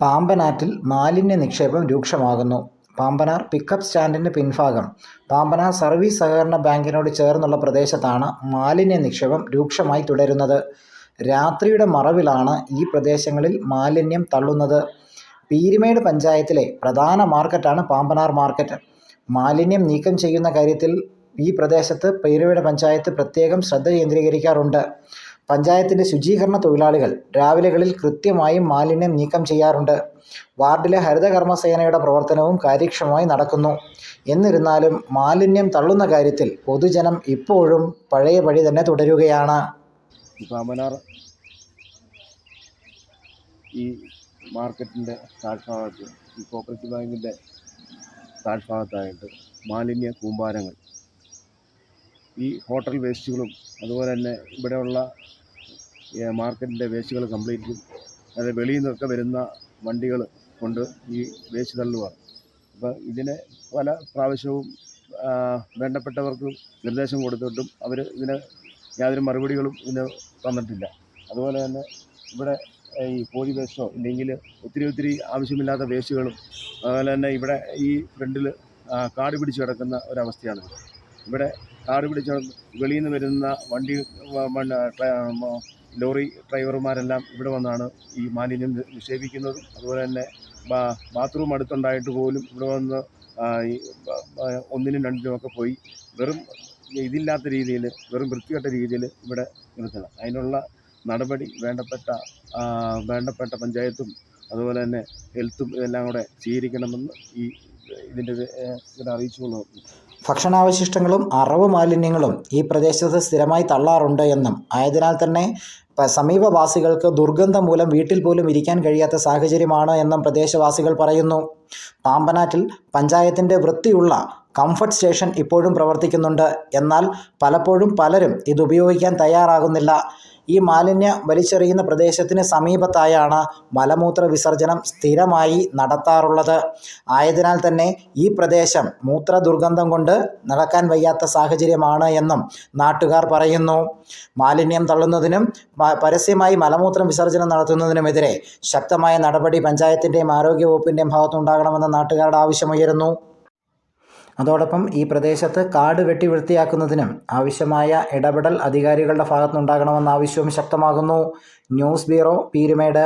പാമ്പനാറ്റിൽ മാലിന്യ നിക്ഷേപം രൂക്ഷമാകുന്നു. പാമ്പനാർ പിക്കപ്പ് സ്റ്റാൻഡിന്റെ പിൻഭാഗം. പാമ്പനാർ സർവീസ് സഹകരണ ബാങ്കിനോട് ചേർന്നുള്ള പ്രദേശത്താണ് മാലിന്യ നിക്ഷേപം രൂക്ഷമായി തുടരുന്നത്. രാത്രിയുടെ മറവിലാണ് ഈ പ്രദേശങ്ങളിൽ മാലിന്യം തള്ളുന്നത്. പീരുമേട് പഞ്ചായത്തിലെ പ്രധാന മാർക്കറ്റാണ് പാമ്പനാർ മാർക്കറ്റ്. മാലിന്യം നീക്കം ചെയ്യുന്ന കാര്യത്തിൽ ഈ പ്രദേശത്ത് പീരുമേട് പഞ്ചായത്ത് പ്രത്യേകം ശ്രദ്ധ കേന്ദ്രീകരിക്കാറുണ്ട്. പഞ്ചായത്തിന്റെ ശുചീകരണ തൊഴിലാളികൾ രാവിലെകളിൽ കൃത്യമായും മാലിന്യം നീക്കം ചെയ്യാറുണ്ട്. വാർഡിലെ ഹരിതകർമ്മസേനയുടെ പ്രവർത്തനവും കാര്യക്ഷമമായി നടക്കുന്നു. എന്നിരുന്നാലും മാലിന്യം തള്ളുന്ന കാര്യത്തിൽ പൊതുജനം ഇപ്പോഴും പഴയ വഴി തന്നെ തുടരുകയാണ്. ഈ മാർക്കറ്റിന്റെ താഴ്ഭാഗത്ത് ഈ കോപ്പറേറ്റീവ് ബാങ്കിന്റെ താഴ്ഭാഗത്തായിട്ട് മാലിന്യ കൂമ്പാരങ്ങൾ. ഈ ഹോട്ടൽ വേസ്റ്റുകളും അതുപോലെ തന്നെ ഇവിടെയുള്ള മാർക്കറ്റിന്റെ വേസ്റ്റുകൾ കംപ്ലീറ്റും അത് വെളിയിൽ നിന്നൊക്കെ വരുന്ന വണ്ടികൾ കൊണ്ട് ഈ വേസ്റ്റ് തള്ളുവാണ്. അപ്പോൾ ഇതിന് പല പ്രാവശ്യവും വേണ്ടപ്പെട്ടവർക്ക് നിർദ്ദേശം കൊടുത്തിട്ടും അവർ ഇതിന് യാതൊരു മറുപടികളും ഇതിന് തന്നിട്ടില്ല. അതുപോലെ തന്നെ ഇവിടെ ഈ കോഴി വേസ്റ്റോ ഇല്ലെങ്കിൽ ഒത്തിരി ഒത്തിരി ആവശ്യമില്ലാത്ത വേസ്റ്റുകളും അതുപോലെ തന്നെ ഇവിടെ ഈ ഫ്രണ്ടിൽ കാട് പിടിച്ച് കിടക്കുന്ന ഒരവസ്ഥയാണ് ഇവിടെ കാട് പിടിച്ച് വെളിയിൽ നിന്ന് വരുന്ന വണ്ടി ലോറി ഡ്രൈവർമാരെല്ലാം ഇവിടെ വന്നാണ് ഈ മാലിന്യം നിക്ഷേപിക്കുന്നതും. അതുപോലെ തന്നെ ബാത്റൂം അടുത്തുണ്ടായിട്ട് പോലും ഇവിടെ വന്ന് ഒന്നിനും രണ്ടിനും ഒക്കെ പോയി വെറും ഇതില്ലാത്ത രീതിയിൽ വെറും വൃത്തികെട്ട രീതിയിൽ ഇവിടെ നിർത്തണം അതിനുള്ള നടപടി വേണ്ടപ്പെട്ട വേണ്ടപ്പെട്ട പഞ്ചായത്തും അതുപോലെ തന്നെ ഹെൽത്തും ഇതെല്ലാം കൂടെ സ്വീകരിക്കണമെന്ന് ഈ ഇതിന്റെ ഇതിനെ അറിയിച്ചുകൊള്ളുന്നു. ഭക്ഷണാവശിഷ്ടങ്ങളും അറവ് മാലിന്യങ്ങളും ഈ പ്രദേശത്ത് സ്ഥിരമായി തള്ളാറുണ്ട് എന്നും. ആയതിനാൽ തന്നെ സമീപവാസികൾക്ക് ദുർഗന്ധം മൂലം വീട്ടിൽ പോലും ഇരിക്കാൻ കഴിയാത്ത സാഹചര്യമാണ് എന്നും പ്രദേശവാസികൾ പറയുന്നു. പാമ്പനാറ്റിൽ പഞ്ചായത്തിന്റെ വൃത്തിയുള്ള കംഫർട്ട് സ്റ്റേഷൻ ഇപ്പോഴും പ്രവർത്തിക്കുന്നുണ്ട്. എന്നാൽ പലപ്പോഴും പലരും ഇത് ഉപയോഗിക്കാൻ തയ്യാറാകുന്നില്ല. ഈ മാലിന്യ വലിച്ചെറിയുന്ന പ്രദേശത്തിന് സമീപത്തായാണ് മലമൂത്ര വിസർജനം സ്ഥിരമായി നടത്താറുള്ളത്. ആയതിനാൽ തന്നെ ഈ പ്രദേശം മൂത്ര ദുർഗന്ധം കൊണ്ട് നടക്കാൻ വയ്യാത്ത സാഹചര്യമാണ് എന്നും നാട്ടുകാർ പറയുന്നു. മാലിന്യം തള്ളുന്നതിനും പരസ്യമായി മലമൂത്രം വിസർജനം നടത്തുന്നതിനുമെതിരെ ശക്തമായ നടപടി പഞ്ചായത്തിന്റെയും ആരോഗ്യവകുപ്പിന്റെയും ഭാഗത്തുണ്ടാകണമെന്ന് നാട്ടുകാരുടെ ആവശ്യമുയരുന്നു അതോടൊപ്പം ഈ പ്രദേശത്ത് കാട് വെട്ടി വൃത്തിയാക്കുന്നതിനും ആവശ്യമായ ഇടപെടൽ അധികാരികളുടെ ഭാഗത്തുനിന്നുണ്ടാകണമെന്ന ആവശ്യവും ശക്തമാകുന്നു. News bureau Peerumedu.